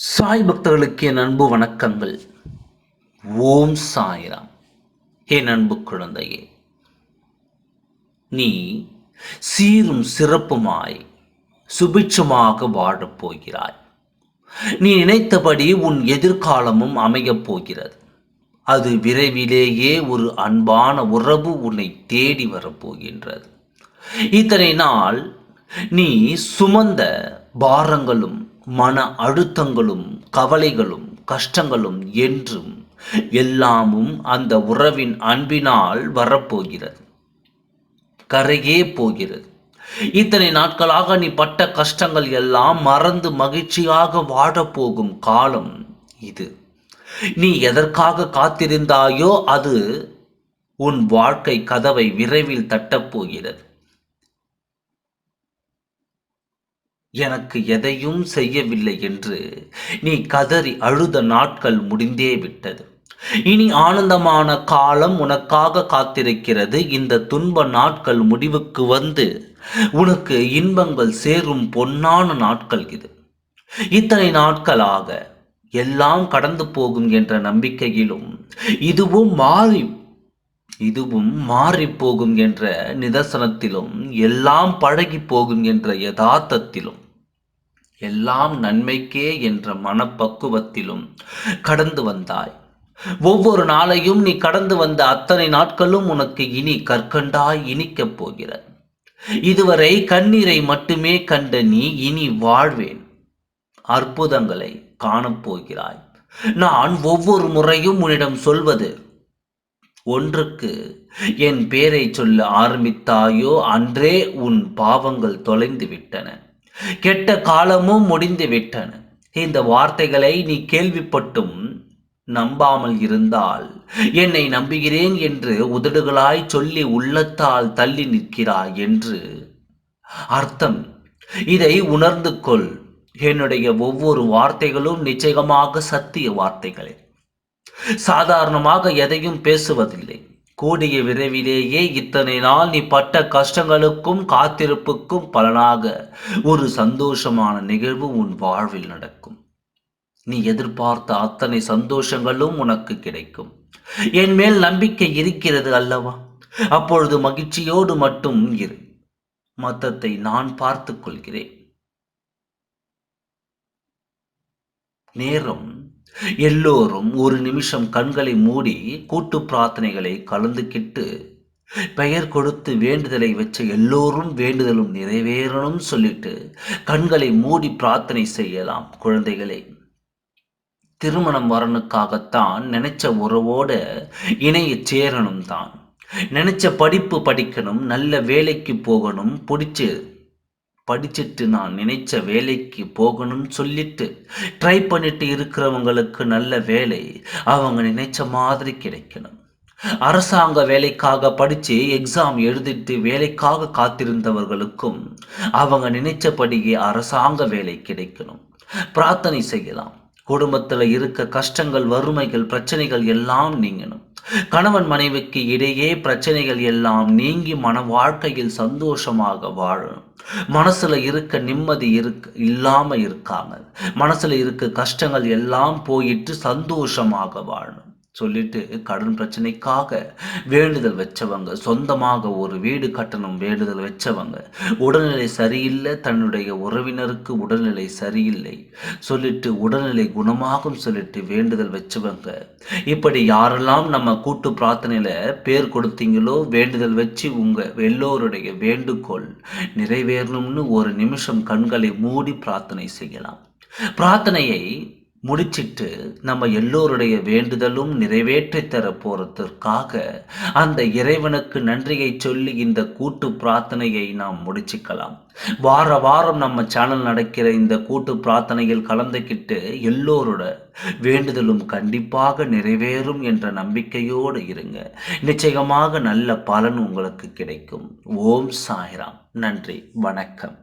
சாய் பக்தர்களுக்கு என் அன்பு வணக்கங்கள். ஓம் சாய்ராம். என் அன்பு குழந்தையே. நீ சீரும் சிறப்புமாய் சுபிட்சமாக வாழப் போகிறாய். நீ நினைத்தபடி உன் எதிர்காலமும் அமையப் போகிறது. அது விரைவிலேயே ஒரு அன்பான உறவு உன்னை தேடி வரப்போகின்றது இத்தனை நாள் நீ சுமந்த பாரங்களும் மன அழுத்தங்களும் கவலைகளும் கஷ்டங்களும் என்றும் எல்லாமும் அந்த உறவின் அன்பினால் வரப்போகிறது. கரையே போகிறது. இத்தனை நாட்களாக நீ பட்ட கஷ்டங்கள் எல்லாம் மறந்து மகிழ்ச்சியாக வாழப்போகும் காலம் இது. நீ எதற்காக காத்திருந்தாயோ அது உன் வாழ்க்கை கதவை விரைவில் தட்டப்போகிறது. எனக்கு எதையும் செய்யவில்லை என்று நீ கதறி அழுத நாட்கள் முடிந்தே விட்டது. இனி ஆனந்தமான காலம் உனக்காக காத்திருக்கிறது. இந்த துன்ப நாட்கள் முடிவுக்கு வந்து உனக்கு இன்பங்கள் சேரும் பொன்னான நாட்கள் இது. இத்தனை நாட்களாக எல்லாம் கடந்து போகும் என்ற நம்பிக்கையிலும் இதுவும் மாறி இதுவும் மாறி போகும் என்ற நிதர்சனத்திலும் எல்லாம் பழகி போகும் என்ற யதார்த்தத்திலும் எல்லாம் நன்மைக்கே என்ற மனப்பக்குவத்திலும் கடந்து வந்தாய். ஒவ்வொரு நாளையும் நீ கடந்து வந்த அத்தனை நாட்களும் உனக்கு இனி கற்கண்டாய் இனிக்கப் போகிற இதுவரை கண்ணீரை மட்டுமே கண்ட நீ இனி வாழ்வேன். அற்புதங்களை காணப்போகிறாய். நான் ஒவ்வொரு முறையும் உன்னிடம் சொல்வது ஒன்றுக்கு. என் பேரை சொல்ல ஆரம்பித்தாயோ? அன்றே உன் பாவங்கள் தொலைந்து விட்டன. கெட்ட காலமும் முடிந்து விட்டன. இந்த வார்த்தைகளை நீ கேள்விப்பட்டும் நம்பாமல் இருந்தால் என்னை நம்புகிறேன் என்று உதடுகளாய் சொல்லி உள்ளத்தால் தள்ளி நிற்கிறாய் என்று அர்த்தம். இதை உணர்ந்து கொள். என்னுடைய ஒவ்வொரு வார்த்தைகளும் நிச்சயமாக சத்திய வார்த்தைகளே. சாதாரணமாக எதையும் பேசுவதில்லை. கூடிய விரைவிலேயே இத்தனை நாள் நீ பட்ட கஷ்டங்களுக்கும் காத்திருப்புக்கும் பலனாக ஒரு சந்தோஷமான நிகழ்வு உன் வாழ்வில் நடக்கும். நீ எதிர்பார்த்த அத்தனை சந்தோஷங்களும் உனக்கு கிடைக்கும். என் மேல் நம்பிக்கை இருக்கிறது அல்லவா? அப்பொழுது மகிழ்ச்சியோடு மட்டும் இரு. மத்தத்தை நான் பார்த்துக் கொள்கிறேன். நேரம் எல்லோரும் ஒரு நிமிஷம் கண்களை மூடி கூட்டு பிரார்த்தனைகளை கலந்துக்கிட்டு பெயர் கொடுத்து வேண்டுதலை வச்ச எல்லோரும் வேண்டுதலும் நிறைவேறணும் சொல்லிட்டு கண்களை மூடி பிரார்த்தனை செய்யலாம் குழந்தைகளே. திருமணம் வரனுக்காகத்தான் நினைச்ச உறவோட இணைய சேரணும் தான் நினைச்ச படிப்பு படிக்கணும் நல்ல வேலைக்கு போகணும் பிடிச்சி படிச்சுட்டு நான் நினைச்ச வேலைக்கு போகணும்னு சொல்லிட்டு ட்ரை பண்ணிட்டு இருக்கிறவங்களுக்கு நல்ல வேலை அவங்க நினைச்ச மாதிரி கிடைக்கணும். அரசாங்க வேலைக்காக படித்து எக்ஸாம் எழுதிட்டு வேலைக்காக காத்திருந்தவர்களுக்கும் அவங்க நினைச்சபடியே அரசாங்க வேலை கிடைக்கணும். பிரார்த்தனை செய்யலாம். குடும்பத்தில் இருக்க கஷ்டங்கள் வறுமைகள் பிரச்சனைகள் எல்லாம் நீங்கணும். கணவன் மனைவிக்கு இடையே பிரச்சனைகள் எல்லாம் நீங்கி மன வாழ்க்கையில் சந்தோஷமாக வாழும். மனசுல இருக்க நிம்மதி இருக்க இல்லாம இருக்காங்க மனசுல இருக்க கஷ்டங்கள் எல்லாம் போயிட்டு சந்தோஷமாக வாழும். சொல்லிட்டு கடன் பிரச்சனைக்காக வேண்டுதல் வச்சவங்க சொந்தமாக ஒரு வீடு கட்டணம் வேண்டுதல் வச்சவங்க உடல்நிலை சரியில்லை தன்னுடைய உறவினருக்கு உடல்நிலை சரியில்லை சொல்லிட்டு உடல்நிலை குணமாகும் சொல்லிட்டு வேண்டுதல் வச்சவங்க. இப்படி யாரெல்லாம் நம்ம கூட்டு பிரார்த்தனையில் பேர் கொடுத்தீங்களோ வேண்டுதல் வச்சு உங்கள் எல்லோருடைய வேண்டுகோள் நிறைவேறணும்னு ஒரு நிமிஷம் கண்களை மூடி பிரார்த்தனை செய்யலாம். பிரார்த்தனையை முடிச்சிட்டு நம்ம எல்லோருடைய வேண்டுதலும் நிறைவேற்றி தர போறதற்காக அந்த இறைவனுக்கு நன்றியை சொல்லி இந்த கூட்டு பிரார்த்தனையை நாம் முடிச்சுக்கலாம். வார வாரம் நம்ம சேனல் நடக்கிற இந்த கூட்டு பிரார்த்தனையில் கலந்துக்கிட்டு எல்லோரோட வேண்டுதலும் கண்டிப்பாக நிறைவேறும் என்ற நம்பிக்கையோடு இருங்க. நிச்சயமாக நல்ல பலன் உங்களுக்கு கிடைக்கும். ஓம் சாய்ராம். நன்றி. வணக்கம்.